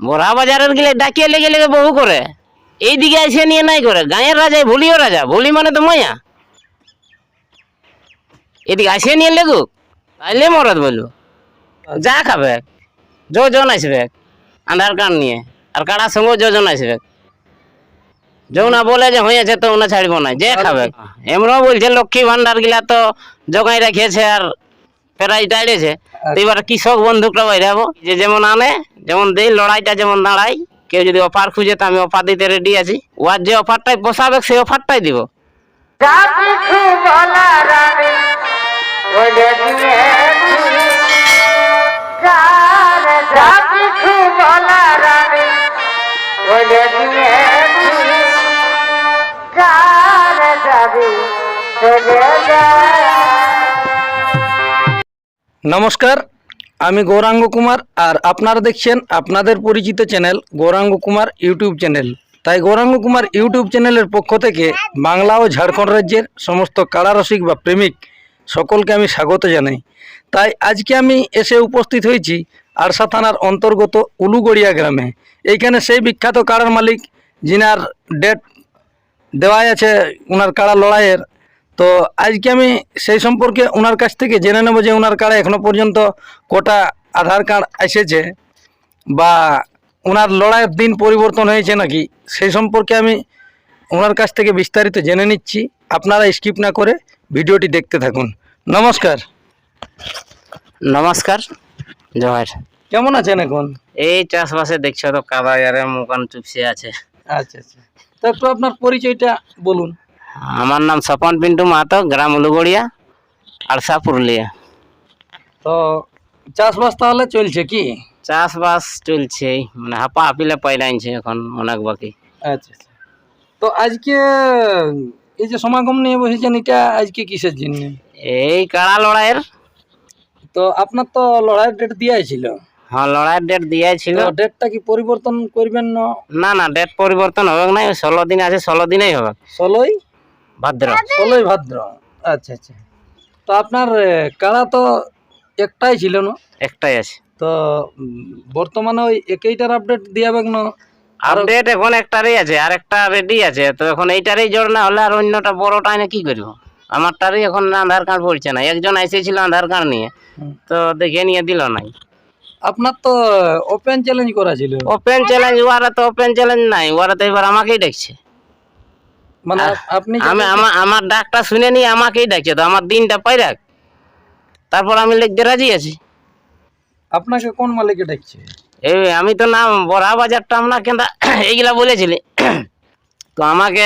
বড়া বাজারের গেলে ডাকিয়ে লেগে লেগে বহু করে। এই দিকে এসে নিয়ে নাই করে। গাঁয়ের রাজাই ভুলিও রাজা। ভুলি মানে তো মায়া। এদিকে আসে নিয়ে লেগুক তাইলে মরদ বলব যা খাবে। যোজন আসবে আধার কার্ড নিয়ে। আর কাড়ার সঙ্গে যোজন আসবে যৌনা বলে যে হয়েছে তো ওনা ছাড়বো না। যে খাবে। এমনও বলছে, লক্ষ্মী ভান্ডার গিলা তো জগাই রেখেছে আর প্রাইজ তো এবার কৃষক বন্ধুকরা বাইরাবো যে যেমন আনে যেমন দেই লড়াইটা যেমন দাঁড়াই কেউ যদি অফার খুঁজে তো আমি অফার দিতে রেডি আছি। ওয়ার যে অফারটাই পোষাবে সেই অফারটাই দিব। নমস্কার আমি গৌরাঙ্গ কুমার আর আপনারা দেখছেন আপনাদের পরিচিত channel Gouranga Kumar YouTube channel. তাই গৌরাঙ্গ কুমার ইউটিউব চ্যানেলের পক্ষ থেকে বাংলা ও ঝাড়খণ্ড রাজ্যের সমস্ত কাড়ারসিক বা প্রেমিক সকলকে আমি স্বাগত জানাই। তাই আজকে আমি এসে উপস্থিত হয়েছি আরসা থানার অন্তর্গত উলুগড়িয়া গ্রামে। এইখানে সেই বিখ্যাত কাড়ার মালিক, যিনার ডেট দেওয়াই আছে ওনার কাড়া লড়াইয়ের তো আজকে আমি সেই সম্পর্কে ওনার কাছ থেকে জেনে নেব যে ওনার কাড়া এখনও পর্যন্ত কটা আধার কার্ড এসেছে বা ওনার লড়াইয়ের দিন পরিবর্তন হয়েছে নাকি সেই সম্পর্কে আমি ওনার কাছ থেকে বিস্তারিত জেনে নিচ্ছি। আপনারা স্কিপ না করে ভিডিওটি দেখতে থাকুন। নমস্কার। নমস্কার জোহার। কেমন আছেন এখন? এই চাষবাসে দেখছ তো কাদা আরে মুখান চুপসে আছে। আচ্ছা আচ্ছা। তো একটু আপনার পরিচয়টা বলুন। আমার নাম স্বপন পিন্টু মাহাতো গ্রাম উলুগড়িয়া আরসা পুরুলিয়া। তো চাষবাস তাহলে চলছে কি? চাষবাস চলছে মানে হাপা হাপিলে পাইলাইছে এখন অনেক বাকি। আচ্ছা আচ্ছা। তো আজকে এই যে সমাগম নিয়ে বসেছেন এটা আজকে কিসের জন্য? এই কাড়া লড়াইয়ের। তো আপনার তো লড়াইয়ের ডেট দেওয়াই ছিল। হ্যাঁ লড়াইয়ের ডেট দিয়েছিল ডেটটা কি পরিবর্তন করবেন না? না না ডেট পরিবর্তন হবে না ষোলো দিন আছে ষোলো দিনেই হবে। ষোলোই? ভাদ্র। ষোলোই ভাদ্র। আচ্ছা আচ্ছা। তো আপনার কাড়া তো একটাই ছিল না? একটাই আছে। তো বর্তমানে ওই একইটার আপডেট দিয়াবে না আপডেট এখন একটারই আছে আর একটা রেডি আছে। তো এখন এইটারই জোর না হলে আর অন্যটা বড়টা এনে কি করব? আমারটারই এখন আধার কার্ড পড়ছে না। একজন এসেছিল আধার কার্ড নিয়ে। তো দেখে নিয়ে দিল নাই। আপনার তো ওপেন চ্যালেঞ্জ করা ছিল। ওপেন চ্যালেঞ্জ ওরা তো ওপেন চ্যালেঞ্জ নাই। ওরা তো এবার আমাকেই দেখছে। মানে আপনি আমি আমার আমার ডাকটা শুনে নিয়ে আমাকেই ডাকছে তো আমার দিনটা পাই রাখ। তারপর আমি লিখতে রাজি আছি। আপনাকে কোন মালিকে ডাকছে? এই আমি তো নাম বড়া বাজারটা আমরা কেন্দা এইগুলা বলেছিলি। তো আমাকে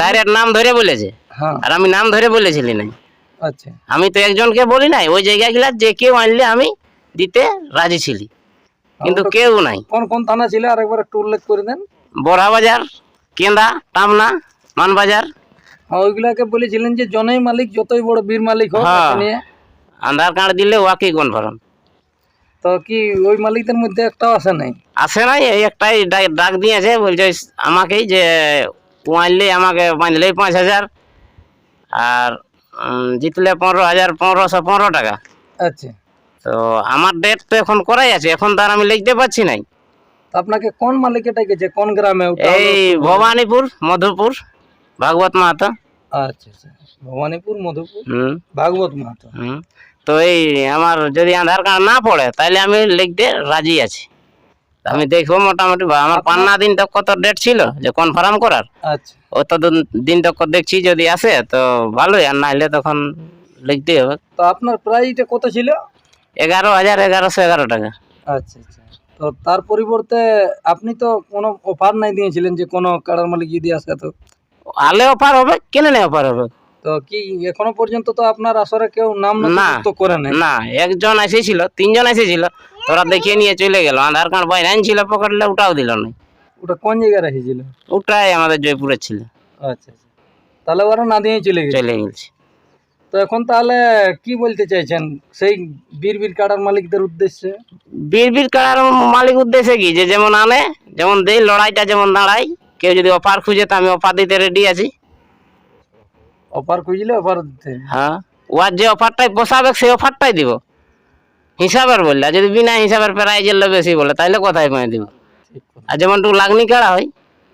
ডাইরেক্ট নাম ধরে বলেছে। হ্যাঁ। আর আমি নাম ধরে বলেছিলি নাই। আচ্ছা। আমি তো একজনকে বলি নাই ওই জায়গাগুলা যে কেউ আনলে আমি দিতে রাজি ছিলি। কিন্তু কেউ নাই। কোন কোন থানা ছিল? আর একবার একটু উল্লেখ করে দেন। বড়া বাজার কেন্দা টামনা মানবাজার? হ্যাঁ ওইগুলাকে বলেছিলেন যে জনই মালিক যতই বড় বীর মালিক হোক হ্যাঁ। আধার কার্ড দিলে ওয়াকেই কনফার্ম তো কি ওই মালিকদের মধ্যে একটাও আসে নাই? আসে নাই এই একটাই ডা- ডাক দিয়েছে বলছে আমাকেই যে ও আনলে আমাকে বাঁধলেই পাঁচ হাজার আর উম, জিতলে পনেরো হাজার পনেরোশো পনেরো টাকা। আচ্ছা। তো আমার ডেট তো এখন করাই আছে এখন তার আমি লিখতে পারছি নাই। তো আপনাকে কোন মালিকে ডেকেছে? কোন গ্রামে? ওটা এই ভবানীপুর মধুপুর। ভাগবত মাহাতো আচ্ছা আচ্ছা। ভবানীপুর মধুপুর? হুম। ভাগবত মাহাতো হুম। তো এই আমার যদি আধার কার্ড না পড়ে তাহলে আমি লিখতে রাজি আছি। আমি দেখব মোটামুটি আমার পান্না দিন তো কত ডেট ছিল যে কনফার্ম করার। আচ্ছা। অত দিন- তক দেখছি যদি আসে তো ভালোই আর না হলে তখন লিখতে হবে। তো আপনার প্রাইসটা কত ছিল? এগারো হাজার এগারোশো এগারো টাকা। আচ্ছা আচ্ছা। তো তার পরিবর্তে আপনি তো কোনো অফার নাই দিয়েছিলেন যে কোনো কাড়ার মালিক যদি আসে তো আলে অফার হবে কেনে নেই অফার হবে? তো কি এখনও পর্যন্ত তো আপনার আসরে কেউ নাম না। নথিভুক্ত করে নাই? না একজন এসেছিল তিনজন এসেছিল তোরা দেখিয়ে নিয়ে চলে গেল আধার কার্ড বাইরে আনছিল পকেটলে ওটাও দিল না। ওটা কোন জায়গায় রেখেছিল? ওটাই আমাদের জয়পুরে ছিল। আচ্ছা আচ্ছা। তাহলে ওরা না দিয়ে চলে গেছে? চলে গেছে। তো এখন তাহলে কি বলতে চাইছেন? সেই বীর বীর কাড়ার মালিকদের উদ্দেশ্যে? বীর বীর কাড়ার মালিক উদ্দেশ্যে কি? যে যেমন আনে যেমন দেই লড়াইটা যেমন দাঁড়াই কেউ যদি অফার খুঁজে তো আমি অফার দিতে রেডি আছি। অফার খুঁজলে অফার দিতে। হ্যাঁ ওর যে অফারটাই পোষাবে সেই অফারটাই দিব। হিসাবের বললে যদি বিনা হিসাবের প্রাইজের লোক বেশি বলে তাহলে কোথায় পেয়ে দিব? আর যেমন একটু লাগনি কাড়া হয়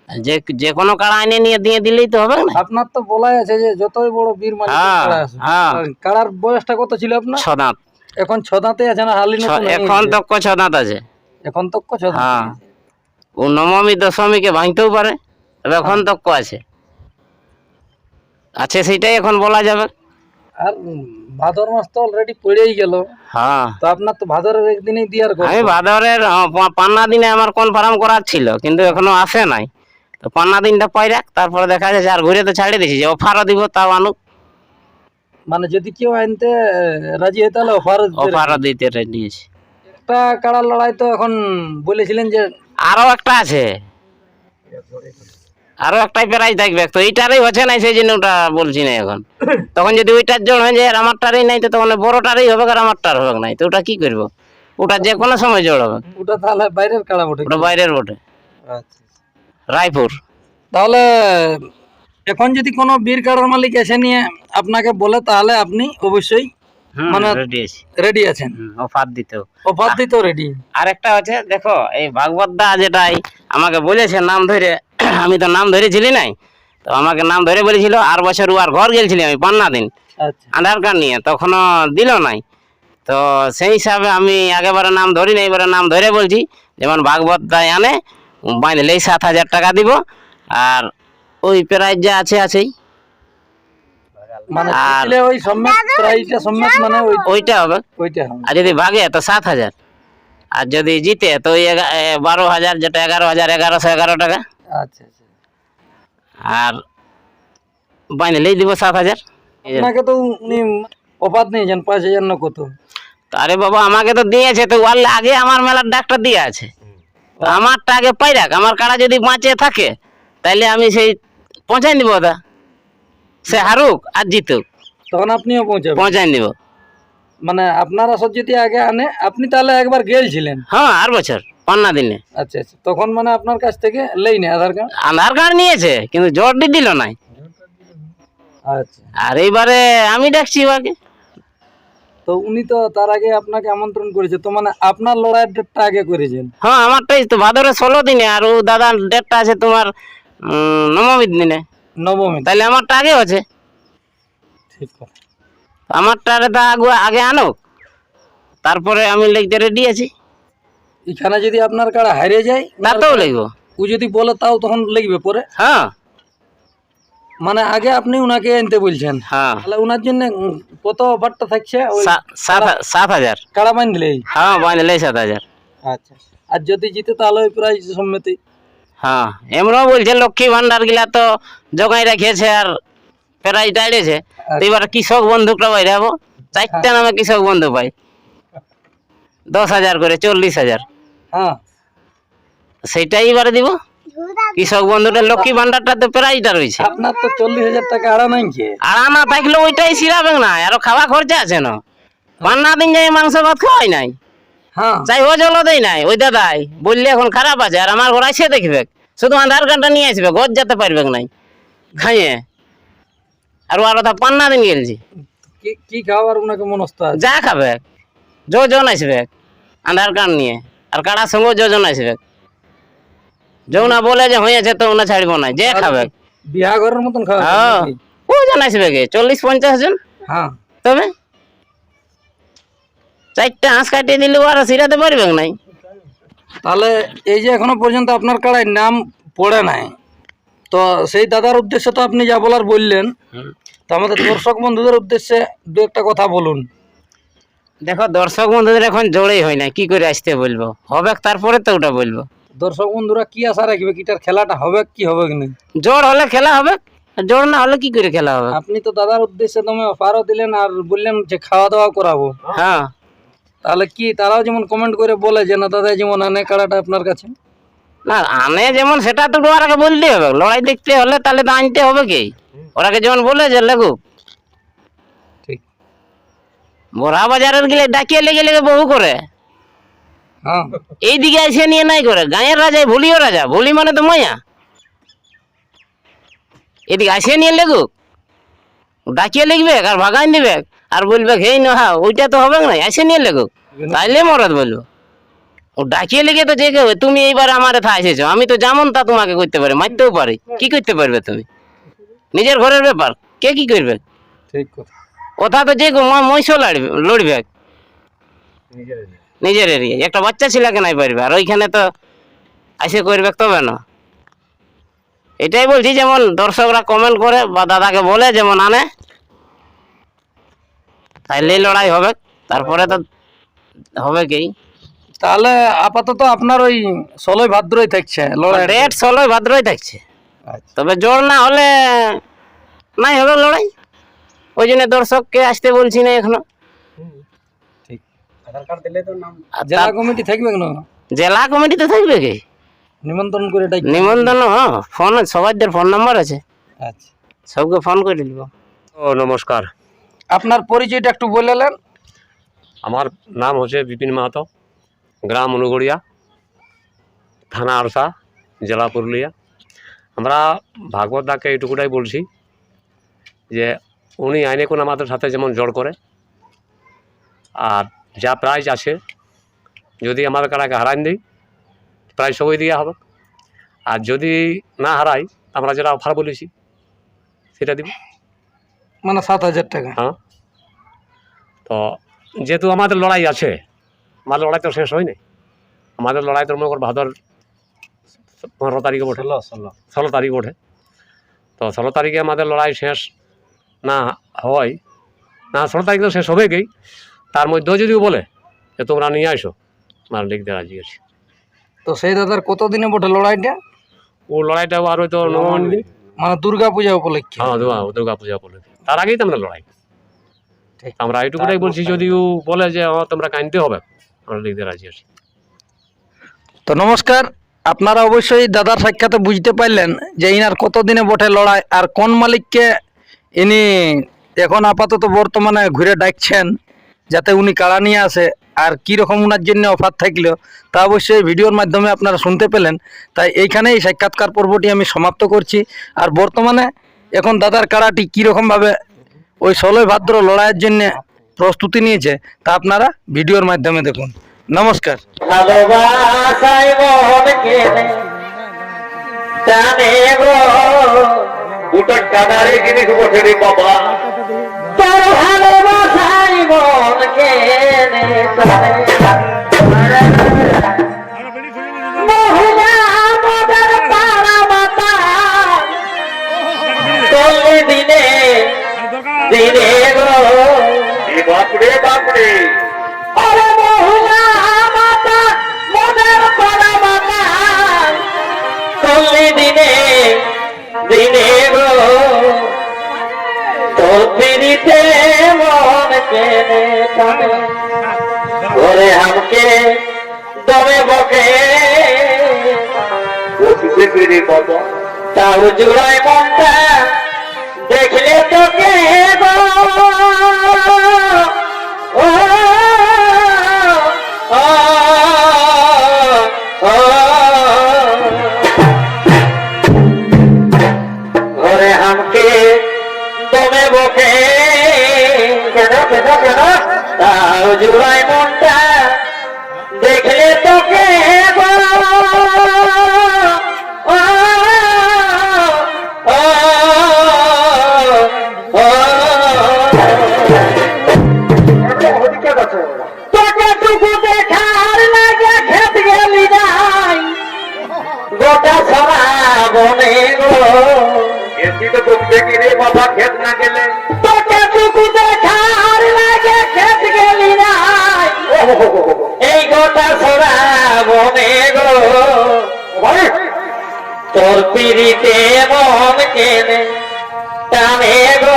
যে যে কোনো কাড়া এনে নিয়ে দিয়ে দিলেই তো হবে না। আপনার তো বলাই আছে যে যতই বড় বীর হ্যাঁ, হ্যাঁ। কাড়ার বয়সটা কত ছিল আপনার? ছ দাঁত। এখন ছ দাঁতে আছে না হালি এখন গেছে? তক ছ দাঁত আছে। এখন তো ছ দাঁত হ্যাঁ। নবমী দশমীকে ভাঙতেও পারে তবে এখন তক আছে। আছে সেটাই এখন বলা যাবে। আর ভাদর মাস তো অলরেডি পড়েই গেল। হ্যাঁ। তো আপনার তো ভাদরের একদিনেই দিয়ার কথা। আমি ভাদরের পান্না দিনে আমার কনফার্ম করার ছিল কিন্তু এখনও আসে নাই। তো পান্না দিনটা পাই রাখ তারপরে দেখা যাচ্ছে আর ঘুরে তো ছাড়িয়ে দিয়েছি যে অফারও দিব তাও আনুক। মানে যদি কেউ আনতে রাজি হয় তাহলে অফার অফারও দিতে দিয়েছি একটা কাড়ার লড়াই তো এখন বলেছিলেন যে আরও একটা আছে। আরও একটাই প্রাইজ থাকবে। তো এইটারই হচ্ছে না সেই জন্য ওটা বলছি না এখন। তখন যদি ওইটার জন্য হয়ে যায় আমারটারই নাই তো তখন বড়টারই হবে আর আমারটার হবে নাই তো ওটা কি করব? ওটা যে কোনো সময় জোড় হবে। ওটা তাহলে বাইরের কাড়া বটে ওটা বাইরের বটে। আচ্ছা। রায়পুর। তাহলে এখন যদি কোনো বীর কাড়ার মালিক এসে নিয়ে আপনাকে বলে তাহলে আপনি অবশ্যই মানে- রেডি আছি। রেডি আছেন? অফার দিতেও। অফার দিতেও রেডি আর একটা হচ্ছে দেখো এই ভাগবত দা যেটাই আমাকে বলেছে নাম ধরে আমি তো নাম ধরেছিলি নাই। তো আমাকে নাম ধরে বলেছিল আর বছর আর ঘর গেছিলি আমি পান্না দিন। আচ্ছা। আধার কার্ড নিয়ে তখনও দিল নাই। তো সেই হিসাবে আমি আগেবারে নাম ধরি না এবারে নাম ধরে বলছি যেমন ভাগবত দায় আনে বাঁধলেই সাত হাজার টাকা দিব। আর ওই প্রাইজ যা আছে আছেই। মানে ওই সম্মেত মানে ওই ওইটা হবে। ওইটা হবে। আর যদি ভাগে তো সাত হাজার। আর যদি জিতে তো ওই বারো হাজার যেটা এগারো হাজার এগারোশো এগারো টাকা। আচ্ছা আচ্ছা। আর বাঁধলেই দিব সাত হাজার। আপনাকে তো উনি অফার নিয়েছেন পাঁচ হাজার না কত? আরে বাবা আমাকে তো দিয়েছে তো ওয়াল আগে আমার মেলার ডাক্তার দিয়ে আছে। তো আমারটা আগে পাই রাখ আমার কাড়া যদি বাঁচে থাকে তাইলে আমি সেই পৌঁছাই দিব ওটা সে হারুক আর জিতুক। তখন আপনিও পৌঁছাবেন। পৌঁছাই দিব মানে আপনারা সব যদি আগে আনে আপনি তাহলে একবার গেলছিলেন? হ্যাঁ আর বছর পান্না দিনে। আচ্ছা আচ্ছা তখন মানে আপনার কাছ থেকে লেই না আধার কার্ড? আধার কার্ড নিয়েছে কিন্তু জোর দি দিল নাই। আচ্ছা। আর এইবারে আমি ডাকছি ওকে তো উনি তো তার আগে আপনাকে আমন্ত্রণ করেছে তো মানে আপনার লড়াইয়ের ডেটটা আগে করেছেন? হ্যাঁ আমারটাই তো ভাদরে ষোলো দিনে আর ও দাদা ডেটটা আছে তোমার নবমীর দিনে। নবমী। তাহলে আমারটা আগে আছে। ঠিক কথা আমারটা তা আগে আগে আনুক তারপরে আমি লিখতে রেডি আছি। এখানে যদি আপনার কাড়া হারিয়ে যায় তাতেও লিখব। ও যদি বলে তাও তখন লিখবে পরে? হ্যাঁ। মানে আগে আপনি উনাকে আনতে বলছেন। হ্যাঁ। তাহলে উনার জন্য কত অফারটা থাকছে? সাত হাজার। কাড়া বাঁধলেই হ্যাঁ বাঁধলে সাত হাজার। আচ্ছা। আর যদি জিতে তাহলে ওই প্রাইজ সম্মতি। হ্যাঁ এমনও বলছে লক্ষ্মী ভান্ডার গিলা তো জগাই রাখিয়েছে আর প্রাইজ দাঁড়িয়েছে। তো এবার কৃষক বন্ধুকটা বাইরে যাব চারটে নামে কৃষক বন্ধু পাই। দশ হাজার করে চল্লিশ হাজার। হ্যাঁ। সেইটাই এবারে দিব। কৃষক বন্ধুটা লক্ষ্মী ভান্ডারটা তো প্রাইজটা রয়েছে। আপনার তো চল্লিশ হাজার টাকা আড়া নাই আর আনা থাকলে ওইটাই সিরাবে না আরও খাওয়া খরচা আছে না। পান্না দিন যাই মাংস ভাত খাওয়াই নাই। হ্যাঁ। চাই ও জল দেই নাই। ওই দাদাই বললে এখন খারাপ আছে আর আমার ঘর আসে দেখবে। শুধু আধার কার্ডটা নিয়ে আসবে ঘর যেতে পারবে নাই। খাইয়ে। আর ওর কথা পান্না দিন গেলছি। কি কি খাওয়ার উনাকে মনস্থ আছে? যা খাবে। যোজন আসবে আধার কার্ড নিয়ে। আর কাড়ার সঙ্গে যোজন আসবে। যৌ না বলে যে হয়েছে তো না ছাড়বো না যে খাবে। বিয়া ঘরের মতন খাওয়া হ্যাঁ। ওজন আসবে কে চল্লিশ পঞ্চাশ জন। হ্যাঁ। তবে? চারটা হাঁস কাটিয়ে দিলে আর সিরাতে পারবে নাই। তাহলে এই যে এখনও পর্যন্ত আপনার কাড়ায় নাম পড়ে নাই তো সেই দাদার উদ্দেশ্যে তো আপনি যা বলার বললেন তো আমাদের দর্শক বন্ধুদের উদ্দেশ্যে দু একটা কথা বলুন। দেখো দর্শক বন্ধুদের এখন জোরেই হয় না কি করে আসতে বলব? হবে তারপরে তো ওটা বলব। দর্শক বন্ধুরা কি আশা রাখবে কিটার খেলাটা হবে কি হবে কি না জোর হলে খেলা হবে জোর না হলে কি করে খেলা হবে? আপনি তো দাদার উদ্দেশ্যে তুমি অফারও দিলেন আর বললেন যে খাওয়া দাওয়া করাবো। হ্যাঁ। তাহলে কি তারাও যেমন কমেন্ট করে বলে যে না দাদা যেমন আনে কাড়াটা আপনার কাছে? না আনে যেমন সেটা তো ওরাকে বলতে হবে। লড়াই দেখতে হলে তাহলে তো আনতে হবে কি? ওরাকে যেমন বলে যে লেগুক ঠিক। বড়া বাজারের গেলে ডাকিয়ে লেগে লেগে বহু করে। হ্যাঁ। এইদিকে এসে নিয়ে নাই করে। গাঁয়ের রাজায় ভুলিও রাজা। ভুলি মানে তো মায়া। এদিকে আসে নিয়ে লেগুক ডাকিয়ে লিখবে আর ভাগাই দিবে আর বলবে হেই না হ্যাঁ ওইটা তো হবে না আসে নিয়ে লেগুক তাইলে মরদ বলব ও ডাকিয়ে লেগে তো যে কেউ তুমি এইবার আমার থা এসেছ। আমি তো যেমন তা তোমাকে করতে পারি মারতেও পারি। কি করতে পারবে তুমি? নিজের ঘরের ব্যাপার কে কি করবে? ঠিক কথা। ওটা তো যে মহিষও লড়বে লড়বে। নিজের এরিয়া। একটা বাচ্চা ছেলেকে নাই পারবে আর ওইখানে তো এসে করবে তবে না। এটাই বলছি যেমন দর্শকরা কমেন্ট করে বা দাদাকে বলে যেমন আনে তাইলেই লড়াই হবে। তারপরে তো হবে কি? তাহলে আপাতত আপনার ওই ষোলোই ভাদ্রই থাকছে লড়াই ডেট ষোলোই ভাদ্রই থাকছে। আচ্ছা। তবে জোর না হলে নাই হবে লড়াই। ওই জন্য দর্শককে আসতে বলছি না এখনও। জেলা কমিটি থাকবে কেন? জেলা কমিটিতে থাকবে কি? নিমন্ত্রণ করে ডাক নিমন্ত্রণ হ্যাঁ ফোন সবাইদের ফোন নাম্বার আছে। আচ্ছা। সবকে ফোন করে দিব। ও নমস্কার। আপনার পরিচয়টা একটু বলে নেন আমার নাম হচ্ছে বিপিন মাহাতো, গ্রাম অনুগড়িয়া, থানা আরসা জেলা পুরুলিয়া। আমরা ভাগবত দাকে এইটুকুটাই বলছি যে উনি আইনে কোন আমাদের সাথে যেমন জড় করে, আর যা প্রাইজ আছে, যদি আমাদের কারাকে হারান দিই প্রাইজ সবই দেওয়া হবে। আর যদি না হারাই, আমরা যেটা অফার বলেছি, সেটা দিব। মানে সাত হাজার টাকা। হ্যাঁ। তো যেহেতু আমাদের লড়াই আছে আমাদের লড়াই তো শেষ হয়নি। আমাদের লড়াই তো মনে কর ভাদর পনেরো তারিখে বটে। ষোলো ষোলো। ষোলো তারিখ বটে। তো ষোলো তারিখে আমাদের লড়াই শেষ না হয় না ষোলো তারিখ তো শেষ হবে কি? তার মধ্যেও যদিও বলে যে তোমরা নিয়ে আসো আমার লিখতে রাজি আছি। তো সেই দাদার কতদিনে বটে লড়াইটা? ও লড়াইটা আর হয়তো নবমী দিন। মানে দুর্গা পূজা উপলক্ষে। হ্যাঁ দুর্গা পূজা বলে তার আগেই তো আমরা লড়াই আমরা এইটুকুটাই বলছি যদিও বলে যে হ্যাঁ তোমরা কানতে হবে। আমরা লিখতে রাজি আছি। তো নমস্কার। আপনারা অবশ্যই দাদার সাক্ষাতে বুঝতে পারলেন যে ইনার কতদিনে বটে লড়াই আর কোন মালিককে ইনি এখন আপাতত বর্তমানে ঘুরে ডাকছেন যাতে উনি কাড়া নিয়ে আসে আর কি রকম ওনার জন্য অফার থাকল তা অবশ্যই ভিডিওর মাধ্যমে আপনারা শুনতে পেলেন। তাই এইখানেই সাক্ষাৎকার পর্বটি আমি সমাপ্ত করছি। আর বর্তমানে এখন দাদার কাড়াটি কীরকমভাবে ওই ষোলোই ভাদ্র লড়াইয়ের জন্য প্রস্তুতি নিয়েছে তা আপনারা ভিডিওর মাধ্যমে দেখুন। নমস্কার। ভালোবাসাই দিনে গো বাপরে বাপরে ওরে মহুয়া মাতা মদর পাড়া মাতা চলবে দিনে দিনে গো তোর পিড়িতে মন কেনে টানে ওরে আমকে দমে বকে বাবা জুড়াই মনটা পিড়িতে মন কেনে টানে গো